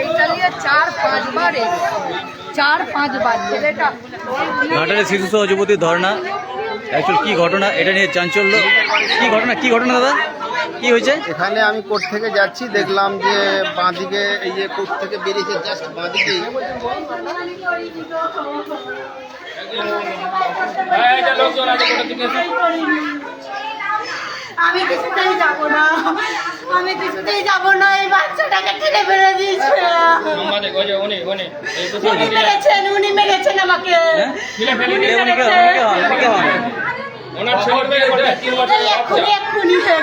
এইটা নিয়ে চার পাঁচবার চার পাঁচবার ছেলেটা ঘাটালে শিশু সহ যুবতীর ধর্ণা। অ্যাকচুয়াল কি ঘটনা? এটা নিয়ে চাঞ্চল্য। কি ঘটনা? কি ঘটনা দাদা? কি হয়েছে? এখানে আমি কোর্ট থেকে যাচ্ছি দেখলাম যে বাঁদিকে এই যে কোর্ট থেকে বেরিয়েছে জাস্ট বাঁদিকেই। আমি কিছুতেই যাব না। আমি কিছুতেই যাব না এই বাচ্চাটাকে ঠেলে ফেলে দিয়েছে। উনি মেরেছেন উনি মেরেছেন আমাকে। এক্ষুনি এক্ষুনি আছে।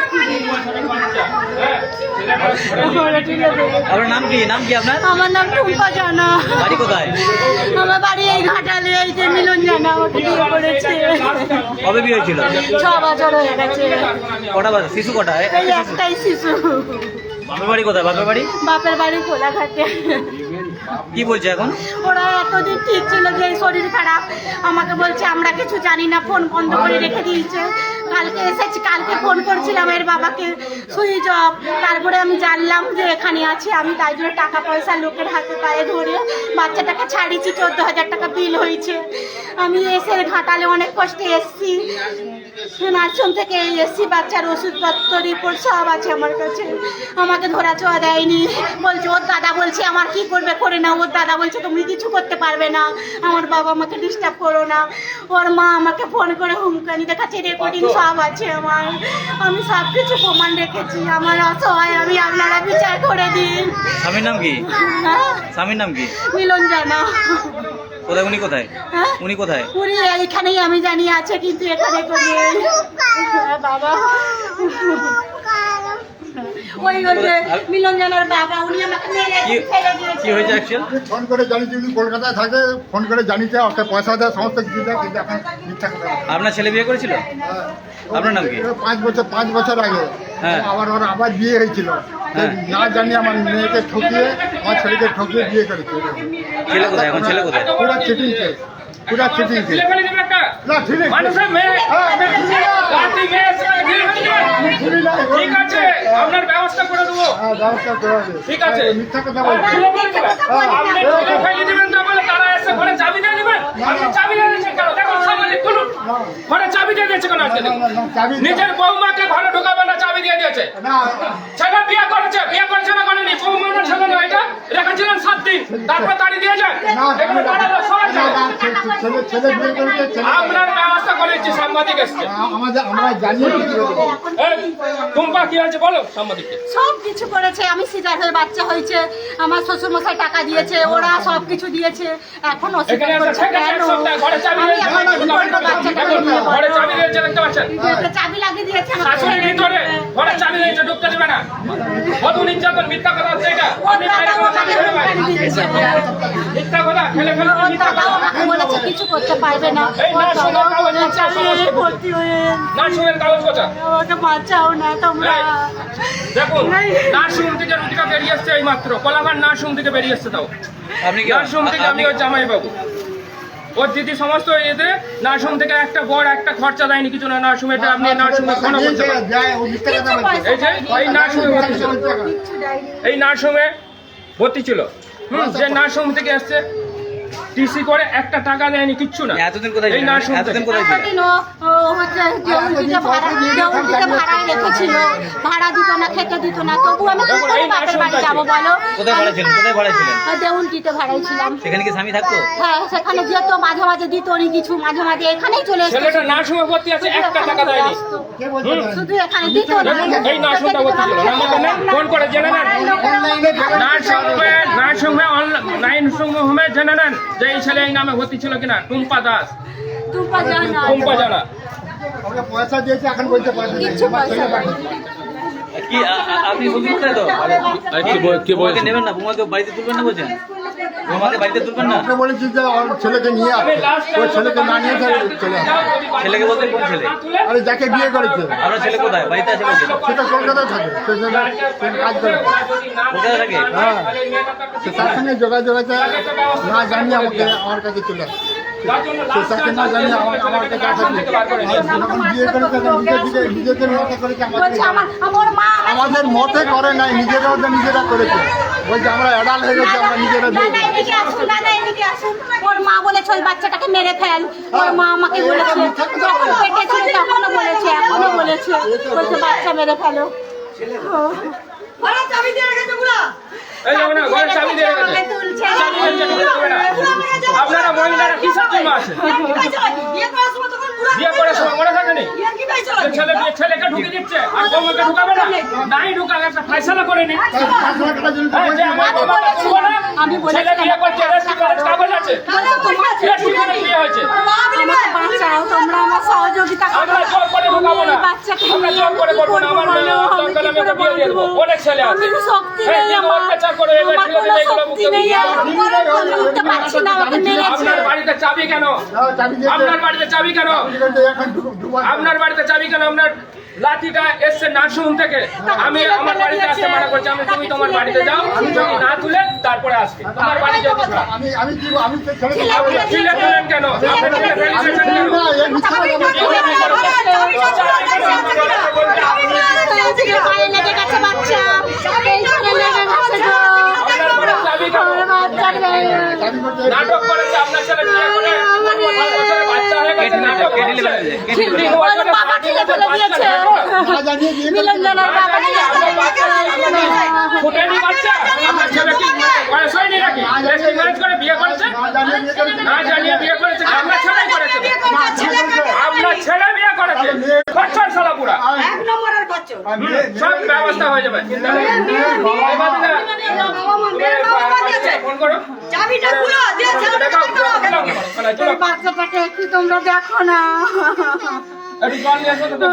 আপনার নাম কি? নাম কি আপনার? আমার নাম টুম্পা জানা। বাড়ি কোথায়? আমার বাড়ি এই ঘাটালে এই যে মিলন জানা আমাকে বিয়ে করেছে। কবে বিয়ে হয়েছিল? ছ বছর হয়ে গেছে। কটা বাজে শিশু কটা? এই একটাই শিশু। বাপের বাড়ি কোথায়? বাপের বাড়ি? বাপের বাড়ি কোলাঘাটে। কি বলছে এখন? ওরা এতদিন ঠিক ছিল যে শরীর খারাপ। আমাকে বলছে, আমরা কিছু জানি না, ফোন বন্ধ করে রেখে দিয়েছে। কালকে এসেছি, কালকে ফোন করছিলাম এর বাবাকে। সুইচ অফ তারপরে আমি জানলাম যে এখানে আছে আমি, তাই জন্য টাকা পয়সা লোকের হাতে পায়ে ধরে বাচ্চাটাকে ছাড়িয়েছি, চোদ্দ হাজার টাকা বিল হয়েছে। আমি এসে ঘাটালে অনেক কষ্টে এসছি। নার্সিং থেকে এসছি বাচ্চার ওষুধপত্র রিপোর্ট সব আছে আমার কাছে। আমাকে ধরা ছোঁয়া দেয়নি। বলছে ওর দাদা বলছে আমার কি করবে করে না ওর দাদা বলছে তুমি কিছু করতে পারবে না। আমার বাবা আমাকে ডিস্টার্ব করো না। ওর মা আমাকে ফোন করে হুমকানি দেখাচ্ছে রেকর্ডিং সব আছে আমার। আমি সব কিছু প্রমাণ রেখেছি। আমার অসহায় আমি আপনারা বিচার করে দিন। স্বামীর নাম কি? হ্যাঁ? স্বামীর নাম কি? মিলন জানা কোথায়? উনি কোথায়? হ্যাঁ? উনি কোথায়? উনি এইখানেই আমি জানি আছে কিন্তু এখানে বাবা ওই ওই যে মিলন জানার বাবা উনি আমাকে মেরে ফেলে দিয়েছে কি হয়েছে অ্যাকচুয়াল ফোন করে জানিয়েছি উনি কলকাতায় থাকে ফোন করে জানিয়েছে ওকে পয়সা দেয় সমস্ত কিছু দেয় কিন্তু এখন মিথ্যা কথা আপনার ছেলে বিয়ে করেছিল? আপনার নাম কি? পাঁচ বছর পাঁচ বছর আগে। হ্যাঁ। আবার ওর আবার বিয়ে হয়েছিল। হ্যাঁ। না জানি আমার মেয়েকে ঠকিয়ে আমার ছেলেকে ঠকিয়ে বিয়ে করেছে। ছেলে কোথায় এখন? ছেলে কোথায়? পুরা চিটিং কেস পুরা চিটিং কেস না ঠিক আছে হ্যাঁ। ঠিক আছে আপনার ব্যবস্থা করে দেবো। হ্যাঁ, ব্যবস্থা করে দেবো। ঠিক আছে। মিথ্যা কথা বলছে। আপনি। ফেলে দিবেন না বলে তারা এসে ঘরে চাবি দিয়ে দিবেন? আপনি চাবি দিয়ে দিচ্ছেন কেন? দেখুন সামনে খুলুন ঘরে চাবি দিয়ে দিয়েছে কেন আজকে। নিজের বৌমাকে ঘরে ঢোকাবে না চাবি দিয়ে দিয়েছে। ছেলে বিয়ে করেছে বিয়ে করেছে না করেনি বৌমানের ছেলে না এটা রেখেছিলেন সাত দিন তারপর তাড়ি দিয়ে যায় না এগুলো দাঁড়াল সবাই না, জানে। না, ছে- ছেলে ছেলে বিয়ে করেছে ছেলে আপনার ব্যবস্থা করেছি। সাংবাদিক এসছে। আমাদের আমরা জানিয়ে দিচ্ছি। এই, টুম্পা কি আছে বলো সাংবাদিককে। সব কিছু করেছে আমি হয়ে বাচ্চা হয়েছে আমার শ্বশুর মশাই টাকা দিয়েছে ওরা সব কিছু দিয়েছে এখন অস্বীকার করছে কেন? এক সপ্তাহ ঘরে চাবি আমি এখন কি করব? বাচ্চাটাকে নিয়ে ঘরে বলো? চাবি দিয়েছে দেখতে পাচ্ছেন চাবি লাগিয়ে দিয়েছে শাশুড়ির ভিতরে ঘরে চাবি দিয়েছে ঢুকতে দেবে না। বধূ নির্যাতন মিথ্যা কথা হচ্ছে এটা। আপনি বাইরে কোনো চাবি আমাকে দেবেন না। হুমকানি দিচ্ছে। মিথ্যা কথা ফেলে ফেলে মিথ্যা কথা। আমাকে বলেছে কিছু করতে পারবে না। না, শোনো, কাগজ বলেছে। ভর্তি হয়ে না শুনেন কাগজ কথা আমাকে বাঁচাও না তোমরা। দেখুন নার্সিং থেকে রুটিকা বেরিয়ে এসছে এই মাত্র কলাঘাট নার্সিং থেকে বেরিয়ে এসছে তাও। আপনি নার্সিং থেকে আমি ওর জামাই বাবু ওর দিদি সমস্ত এতে নার্সিং থেকে একটা বড় একটা খরচা দেয়নি কিছু না নার্সিং এটা আপনি নার্সিং ফোন করতে পারেন যায় ও মিথ্যা কথা বলছে। এই যে এই নার্সিং নার্সিংয়ে ভর্তি ছিল। হুম, যে নার্সিং থেকে এসছে টিসি করে একটা টাকা দেয়নি কিচ্ছু না। এতদিন কোথায় এই নার্সিং এতদিন কোথায় ও হচ্ছে দেউলটিতে ভাড়া দেউলটিতে ভাড়ায় রেখেছিল। ভাড়া দিত না খেতে দিত না। তবু আমি কি করে বাপের বাড়ি নার্সিংটা যাব বলো? কোথায় ভাড়া ছিলেন কোথায় ভাড়া ছিলেন আর দেউলটিতে ভাড়াই ছিলাম। সেখানে কি স্বামী থাকতো? হ্যাঁ সেখানে যেত মাঝে মাঝে দিত নি কিছু মাঝে মাঝে এখানেই চলে এসতো ছেলেটা নার্সিংয়ে ভর্তি আছে একটা টাকা দেয়নি। কে বলছে শুধু এখানে দিত না। এই নার্সিংটা ভর্তি ছিল? নাম্বারটা নেন ফোন করে জেনে নেন। অনলাইনে যারা- নার্সিংহোমে নার্সিংহোমে অনলাইন নার্সিংহোমে জেনে নেন যে এই ছেলে এই নামে ভর্তি ছিল কিনা? টুম্পা দাস। টুম্পা জানা টুম্পা জানা। ওকে পয়সা দিয়েছে এখন বলতে। পয়সা কি আপনি শ্বশুর কোথায় কি বৌমাকে নেবেন না? তোমাকে বাড়িতে তুলবেন না বলছেন? বৌমাকে বাড়িতে তুলবেন না? বলেছি যে ওর ছেলেকে নিয়ে ওই ছেলেকে না নিয়ে চলে চলে ছেলেকে বলতে কোন ছেলে? আরে যাকে বিয়ে করেছে। আপনার ছেলে কোথায়? বাড়িতে আছে বলছেন সেটা কলকাতায় থাকে। সে কাজ করে। কোথায় থাকে হ্যাঁ তার সঙ্গে যোগাযোগ আছে। না জানিয়ে আমাকে আমার কাছে চলে আসে। তাকে না আমার আমার থেকে। যখন বিয়ে নিজেদের মতো আমাদের আমার আমার মা আমাদের মতে করে নাই নিজেরা ওদের নিজেরা করেছে। বলছে আমরা অ্যাডাল্ট হয়ে গেছি আমরা নিজেরা ওর মা বলেছে ওই বাচ্চাটাকে মেরে ফেল। ওর মা আমাকে বলেছে যখন পেটে ছিল তখনও বলেছে এখনও বলেছে বলছে বাচ্চা মেরে ফেলো। এই যাবে না ঘরে চাবি দিয়ে গেছে চাবি দিয়ে গেছে, না। আপনারা মহিলারা কিসের জন্য আছে? বিয়ে করার সময় মনে থাকেনি যে ছেলে বিয়ে ছেলেকে ঢুকে দিচ্ছে আর বৌমাকে ঢুকাবে না? নাই ঢুকাবে একটা ফয়সালা করে নি। ফাঁসলা কাটার জন্য তো হ্যাঁ, যে বলছে, আমার বাবা কিছু বলে না, আমি বলেছি ছেলে বিয়ে করছে কাগজ আছে। বিয়ে হয়েছে। বাঁচাও তোমরা আমার সহযোগিতা করো আমরা জোর করে ঢুকাবো না। এই বাচ্চাকে আমরা জোর করে করব না আমার মেয়ে দরকার আমি ওকে বিয়ে দিয়ে দেবো অনেক ছেলে আছে হ্যাঁ, অত্যাচার করে এগুলো আপনার বাড়িতে চাবি কেন হ্যাঁ। আপনার বাড়িতে চাবি কেন আপনার বাড়িতে চাবি কেন আপনার লাঠিটা এসছে নার্সিং থেকে আমি আমার বাড়িতে আসতে মানা করছি আমি তুমি তোমার বাড়িতে যাও যদি না তুলে তারপরে আসবে তোমার বাড়ি হবে। আমি আমি কি আমি তো ছেলেকে আপনি ছিলে তুলেন কেন আপনি ছিলে আমি ফেলিছেন ছেলে কেন না, এ মিথ্যা কথা বলছে। পায়ে লেগে গেছে বাচ্চা এইখানে লেগে গেছে গো আপনার ঘরে চাবি কেন আমার বাচ্চা নেই। চাবি করতে নাটক করেছে আপনার ছেলে বিয়ে করে পাঁচ বছরের বাচ্চা হয়ে গেছে নাটক করেছে তিন ওর বছরের বাবা ছেলে ফেলে দিয়েছে না জানিয়ে বিয়ে করতে- মিলনজনের বাবা ফুটেনি ছেলে কি বয়স হয়নি নাকি রেস্টিং করে বিয়ে করেছে। না জানিয়ে বিয়ে করেছে। আপনার ছেলেই করেছে। আপনার ছেলে করেছে খচ্চর শালা পুরা আর মেয়ে- সব ব্যবস্থা হয়ে যাবে চিন্তা ফোন করো চাবিটা খুলো দিয়ে। এই বাচ্চাটাকে একটু তোমরা দেখো না একটু জল নিয়ে আসো তো,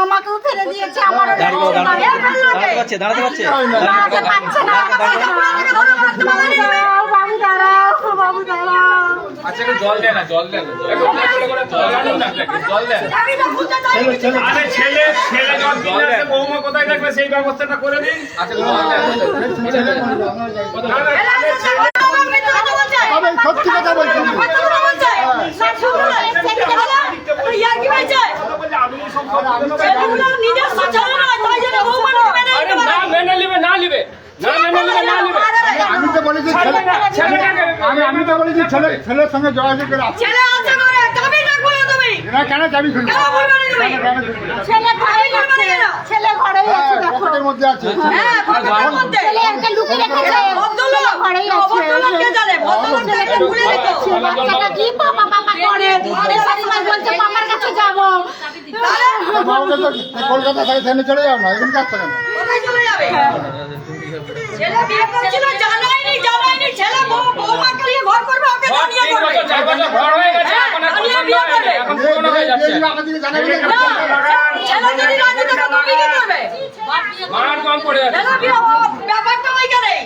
আমাকেও ফেলে দিয়েছে আমার দাঁড়াতে পারছে দাঁড়াতে পারছে দাঁড়াতে পারছে না বাবু দাঁড়াও বাবু দাঁড়াও আচ্ছা জল দেন না জল দেন জল দেন আরে ছেলে ছেলে জল বৌমা কোথায় থাকবে সেই ব্যবস্থাটা করে দিন আচ্ছা সত্যি কথা বলছি মেনে নিবে না নিবে। মেনে আমি তো বলেছি ছেলে ছেলের সঙ্গে যোগাযোগ করে আসছি ছেলে আছে ঘরে, চাবিটা খুলো তুমি। না কেন চাবি খুলবে কেন খুলবে না তুমি? কেন কেন খুলবে না? ছেলে ঘরেই আছে ছেলে ঘরেই আছে হ্যাঁ, দেখো পকেটের মধ্যে আছে। হ্যাঁ, পকেটের মধ্যে। ছেলে একটা লুকিয়ে রেখেছে। ভদ্রলোক। ঘরেই আছে। ভদ্রলোক কে জানে? ভদ্রলোক ছেলেকে ভুলে রেখেছে বাচ্চাটা কি পাপা পাপা করে। এসব সময় বলছে পাপার কাছে যাব। কলকাতা থেকে ট্রেনে চলে যাও না এখানে কাজ থাকে না। কোথায় চলে যাবে? ছেলে বিয়ে করছিল, জানায়নি, জানায়নি। ছেলে বউ- বৌমাকে নিয়ে ঘর করবে, ওকে জানিয়ে করবে। চার বছর ঘর হয়ে গেছে এখন আর পছন্দ বিয়ে এখন পুরনো হয়ে যাচ্ছে না না, ছেলে যদি রাজি থাকে, তুমি কি করবে? মার কম পড়ে যাচ্ছে ছেলে বিয়ে- ব্যাপারটা ওইখানেই।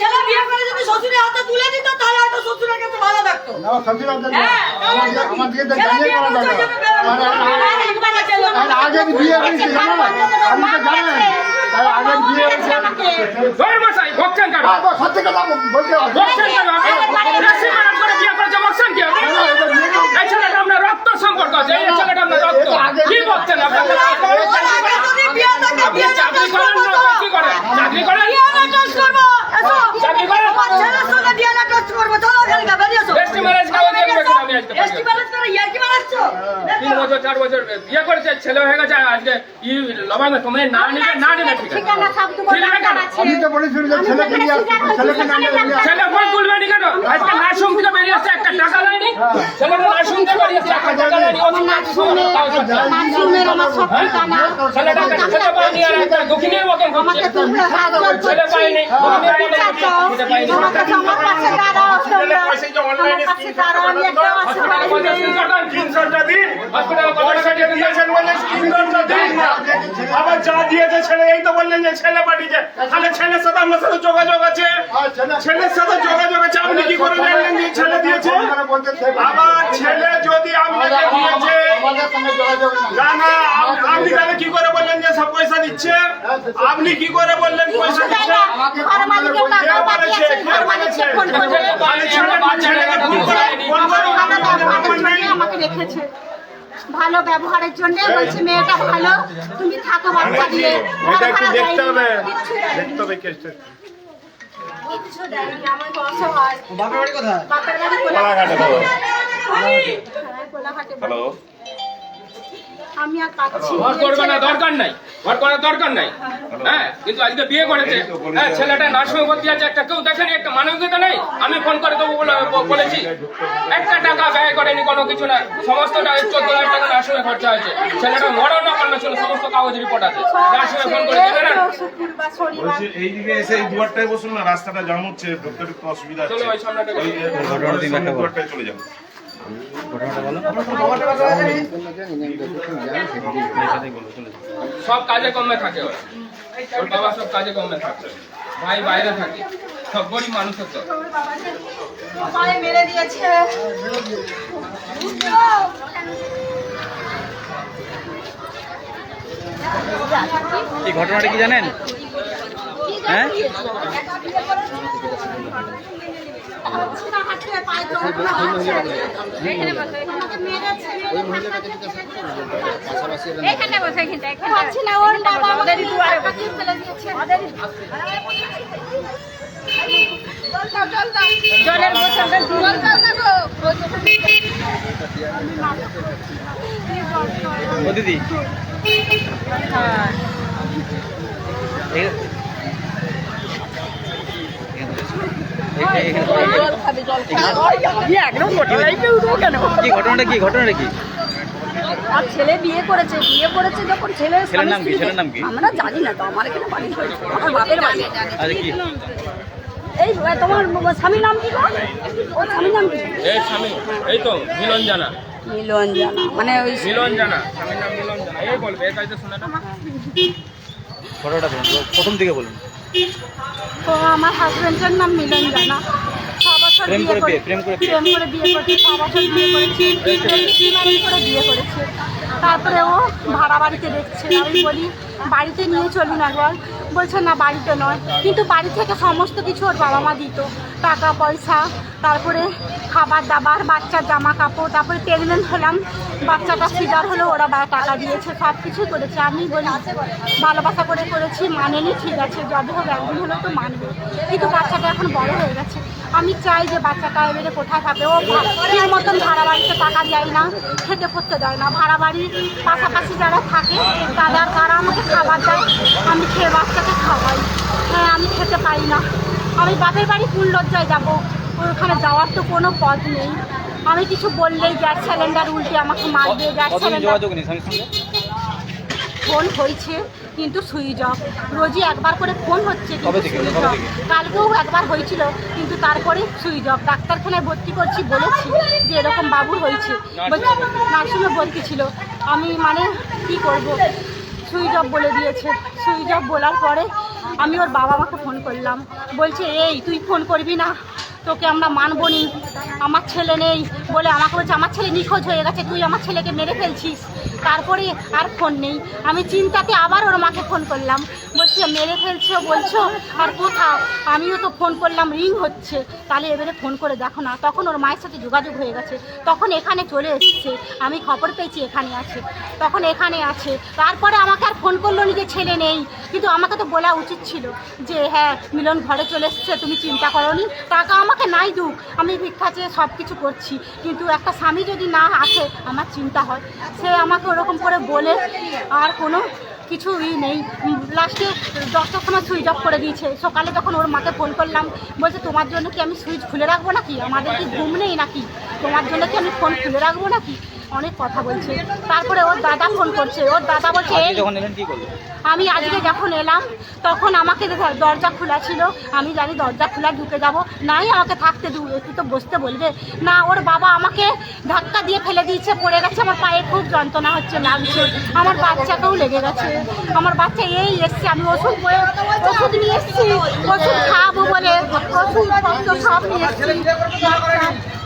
ছেলে বিয়ে করে যদি শ্বশুরের হাতে তুলে দিত, তাহলে হয়তো শ্বশুরের কাছে ভালো থাকতো। না সবজি হ্যাঁ। আমার দিকে জানিয়ে করা দরকার না আগে বিয়ে হয়েছে জানো তো জানেন আপনার রক্ত সম্পর্ক আছে এই ছেলেটা আপনার রক্ত কি চাকরি করেন না কি করেন চাকরি করেন DNA test করব। এসো। চাকরি করেন ছেলের সঙ্গে DNA test করব। চলো ওখানে গিয়ে বেরিয়ে এসো। রেস্টি ম্যারেজ কাগজ দেখবে কিনা আমি আজকে রেস্টি ম্যারেজ করে ইয়ার্কি মারাচ্ছো? তিন বছর চার বছর বিয়ে করেছে ছেলে হয়ে গেছে আজকে ই লবাঙ্গ তুমি না নিবে না নিবে ঠিক আছে। ঠিকানা সব তো ঠিক আছে কেন? আমি তো বলেছি ছেলে ফোন তুলবে নি কেন? আজকে না থেকে আসছে একটা টাকা নেয়নি আসছে একটা টাকা নেয়নি আমার সব ঠিকানা খেতে পায়নি আর একটা দক্ষিণের মতন আমাকে তোমরা। ছেলে পায়নি আমার কাছে আমার কাছে আমার কাছে আমি একটা দেন। আবার যা দিয়েছে ছেলে এই তো বললেন যে ছেলে পাঠিয়েছে। তাহলে ছেলের সাথে আপনার সাথে যোগাযোগ আছে। ছেলে ছেলের সাথে যোগাযোগ আছে। আপনি কি করে জানলেন যে ছেলে দিয়েছে। আবার ছেলে যদি আপনাকে দিয়েছে। না না আপনি তাহলে কি করে বললেন যে সব পয়সা দিচ্ছে? আপনি কি করে বললেন পয়সা দিচ্ছে? ভালো ব্যবহারের জন্য বলছে মেয়েটা ভালো তুমি থাকো বাচ্চা দিয়ে। দেখতে হবে। দেখতে হবে বাপের বাড়ি কোথায়? বাপের আমি আর পাচ্ছি ঘর করবে না দরকার নাই ঘর করার দরকার নাই হ্যাঁ কিন্তু আজকে বিয়ে করেছে হ্যাঁ ছেলেটা নার্সিং ভর্তি আছে একটা কেউ দেখেনি একটা মানবিকতা নেই আমি ফোন করে দেবো বলেছি একটা টাকা ব্যয় করেনি কোনো কিছু না সমস্ত টাকা চোদ্দ লাখ টাকা নার্সিং খরচা হয়েছে ছেলেটা মরণ অপন্ন ছিল সমস্ত কাগজ রিপোর্ট আছে নার্সিং ফোন করে দেবে না এইদিকে এসে এই দুয়ারটায় বসুন না রাস্তাটা জাম হচ্ছে অসুবিধা চলো ওই সামনেটা যান সব কাজে কমে থাকে ওরা। ওর বাবা সব কাজে কমে থাকে। ভাই বাইরে থাকে। সব গরিব মানুষের তো। পায়ে মেরে দিয়েছে। কি ঘটনাটা কি জানেন? হ্যাঁ? জলের বোতলটা দিদি এ- এ- এখানে- কি ঘটনাটা কি? ঘটনাটা কি? আর ছেলে বিয়ে করেছে বিয়ে করেছে যখন ছেলে ছেলের নাম কি? ছেলের নাম কি? আমরা জানি না তো আমার এখানে বাড়ি আমার বাপের বাড়ি। আচ্ছা কি? এই তোমার স্বামীর নাম কি গো? ওর স্বামীর নাম কি? এই স্বামী এই তো মিলন জানা। মিলন জানা মানে ওই মিলন জানা স্বামীর নাম মিলন জানা। এই বলবে এই কাজটা শোনাটা ঘটনাটা বলুন প্রথম দিকে বলুন। তো আমার হাজব্যান্ডের নাম মিলন জানা। বছর প্রেম করে বিয়ে, প্রেম করে। প্রেম করে বিয়ে করেছি ছ বছর বিয়ে করেছি তিন করে বিয়ে করেছে। তারপরে ও ভাড়া বাড়িতে দেখছে। আমি বলি বাড়িতে নিয়ে চলুন একবার বলছে না বাড়িতে নয়। কিন্তু বাড়ি থেকে সমস্ত কিছু ওর বাবা মা দিত। টাকা পয়সা তারপরে খাবার দাবার বাচ্চার জামা কাপড় তারপরে প্রেগনেন্ট হলাম। বাচ্চাটা সিজার হলো ওরা বা টাকা দিয়েছে সব কিছু করেছে। আমি বলি ভালোবাসা করে করেছি মানেনি ঠিক আছে। যবে হোক একদিন হলেও তো মানবে। কিন্তু বাচ্চাটা এখন বড় হয়ে গেছে। আমি চাই যে বাচ্চাটা এবারে কোথায় থাকে ও ঠিক মতন ভাড়া বাড়িতে টাকা দেয় না খেতে পড়তে দেয় না। ভাড়া বাড়ির পাশাপাশি যারা থাকে তারা তারা আমাকে খাবার দেয়। আমি খেয়ে বাচ্চাকে খাওয়াই। হ্যাঁ আমি খেতে পারি না। আমি বাপের বাড়ি কোন লজ্জায় যাব। ওখানে যাওয়ার তো কোনো পথ নেই। আমি কিছু বললেই গ্যাস সিলিন্ডার উল্টে আমাকে মারবে গ্যাস সিলিন্ডার ফোন হয়েছে। কিন্তু সুইচ অফ রোজই একবার করে ফোন হচ্ছে কিন্তু সুইচ অফ কালকেও একবার হয়েছিল কিন্তু তারপরে সুইচ অফ ডাক্তারখানায় ভর্তি করছি বলেছি যে এরকম বাবুর হয়েছে। নার্সিংয়ে ভর্তি ছিল। আমি মানে কি করব? সুইচ অফ বলে দিয়েছে। সুইচ অফ বলার পরে আমি ওর বাবা মাকে ফোন করলাম। বলছে এই তুই ফোন করবি না? তোকে আমরা মানব নি আমার ছেলে নেই বলে আমাকে বলছে, আমার ছেলে নিখোঁজ হয়ে গেছে, তুই আমার ছেলেকে মেরে ফেলছিস। তারপরে আর ফোন নেই। আমি চিন্তাতে আবার ওর মাকে ফোন করলাম। বলছি, মেরে ফেলছো বলছো, আর কোথাও? আমিও তো ফোন করলাম, রিং হচ্ছে। তাহলে এবারে ফোন করে দেখো না। তখন ওর মায়ের সাথে যোগাযোগ হয়ে গেছে। তখন এখানে চলে এসছে। আমি খবর পেয়েছি এখানে আছে। তখন এখানে আছে। তারপরে আমাকে আর ফোন করল নি যে ছেলে নেই। কিন্তু আমাকে তো বলা উচিত ছিল যে হ্যাঁ মিলন ঘরে চলে এসছে, তুমি চিন্তা করো নি টাকা আমাকে নাই দুঃখ, আমি ভিক্ষা চেয়ে সব কিছু করছি। কিন্তু একটা স্বামী যদি না আসে, আমার চিন্তা হয়। সে আমাকে ওরকম করে বলে, আর কোনো কিছু ই নেই। লাস্টে দশটার সময় সুইচ অফ করে দিয়েছে। সকালে যখন ওর মাকে ফোন করলাম, বলছে, তোমার জন্য কি আমি সুইচ খুলে রাখব নাকি? আমাদের কি ঘুম নেই নাকি? তোমার জন্য কি আমি ফোন খুলে রাখব নাকি? অনেক কথা বলছে। তারপরে ওর দাদা ফোন করছে। ওর দাদা বলছে যখন এলেন কি করল আমি আজকে যখন এলাম তখন আমাকে দরজা খোলা ছিল। আমি জানি দরজা খোলা ঢুকে যাব। নাই আমাকে থাকতে একটু তো বসতে বলবে। না ওর বাবা আমাকে ধাক্কা দিয়ে ফেলে দিয়েছে পড়ে গেছে। আমার পায়ে খুব যন্ত্রণা হচ্ছে লাগছে। আমার বাচ্চাকেও লেগে গেছে। আমার বাচ্চা এই এসছে আমি ওষুধ বয়ে ওষুধ নিয়ে এসেছি। ওষুধ খাব বলে ওষুধ সব নিয়ে এসেছি।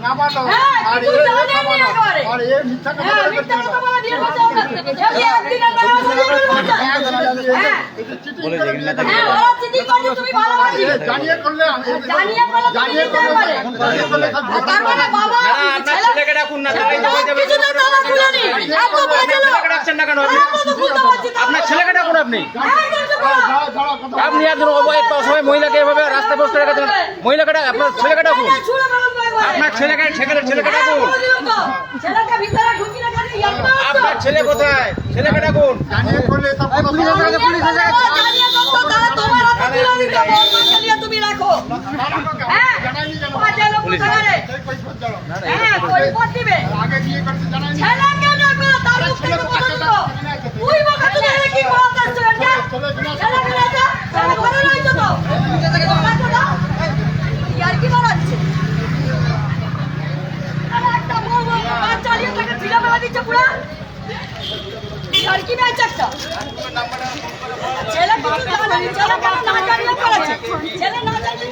আমার ছেলে না বলো। না বাটো হ্যাঁ, আর এ জানেনি খাবার না। একেবারে। আর এ মিথ্যা কথা হ্যাঁ, বলে মিথ্যা করছে কথা না। বলে বিয়ে করছে ওকে। যদি একদিনের বেলা বলে বিয়ে করছে। হ্যাঁ, বলেছে এখানে নেতা হ্যাঁ, ওরা চিঠি করছে, তুমি ভালোবাসি। জানিয়ে করলে জানিয়ে করলে জানিয়ে করলে জানিয়ে করলে সব আর তার মানে বাবা, ছেলে- ডাকুন না তো না কেন এত না। আপনার ছেলেকে ডাকুন আপনি হ্যাঁ, কথা আপনি একজন অবয় সবাই মহিলাকে এভাবে রাস্তায় বসতে রেখেছেন মহিলাকে আপনার ছেলেকে ডাকুন এটা ছুঁড়ে ফেলো তো একবারে। আপনার ছেলেকে ছেলেকে হ্যাঁ, ডাকুন তো। ছেলেকে ভিতরে ঢুকি না কেন? মারতো। আপনার ছেলে কোথায় ছেলেকে ডাকুন জানিয়ে করলে সব পুলিশ গেছে, পুলিশ গেছে। জানিয়ে দাও তো, তাহলে তোমার হাতে তুলে দিতে। ওর মাকে তুমি রাখো। হ্যাঁ, পাঁচে লোক কৈফত জানো। হ্যাঁ, কৈফিয়ত দিবে। আগে বিয়ে করতে জানাইনি ছেলেকে ডাকো, তার মুখ থেকে কথা দিবো। তুই বকা তুলে এনে কি বলতে এটা? ছেলেকে ডাকো, ছেলে ঘরে রয়েছে তো। বকাটা দাও। ইয়ার কি বাড়াচ্ছে? আরে একটা বউ বউ কাজ চালিয়ে তাকে ঢিলা মেলা দিচ্ছে পুরো। লড়কি কি চারটা? ছেলে ছেলে না যে